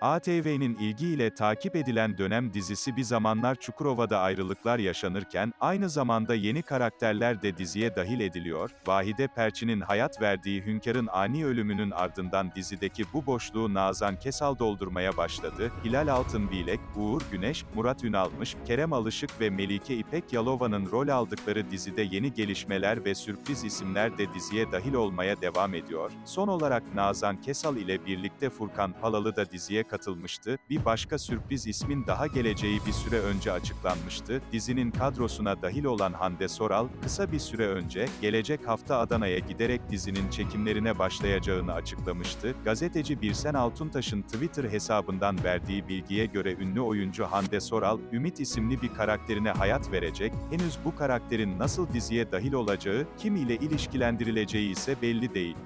ATV'nin ilgiyle takip edilen dönem dizisi bir zamanlar Çukurova'da ayrılıklar yaşanırken, aynı zamanda yeni karakterler de diziye dahil ediliyor, Vahide Perçin'in hayat verdiği Hünkar'ın ani ölümünün ardından dizideki bu boşluğu Nazan Kesal doldurmaya başladı, Hilal Altınbilek, Uğur Güneş, Murat Ünalmış, Kerem Alışık ve Melike İpek Yalova'nın rol aldıkları dizide yeni gelişmeler ve sürpriz isimler de diziye dahil olmaya devam ediyor. Son olarak Nazan Kesal ile birlikte Furkan Palalı da diziye katılmıştı. Bir başka sürpriz ismin daha geleceği bir süre önce açıklanmıştı. Dizinin kadrosuna dahil olan Hande Soral, kısa bir süre önce, gelecek hafta Adana'ya giderek dizinin çekimlerine başlayacağını açıklamıştı. Gazeteci Birsen Altuntaş'ın Twitter hesabından verdiği bilgiye göre ünlü oyuncu Hande Soral, Ümit isimli bir karakterine hayat verecek, henüz bu karakterin nasıl diziye dahil olacağı, kim ile ilişkilendirileceği ise belli değil.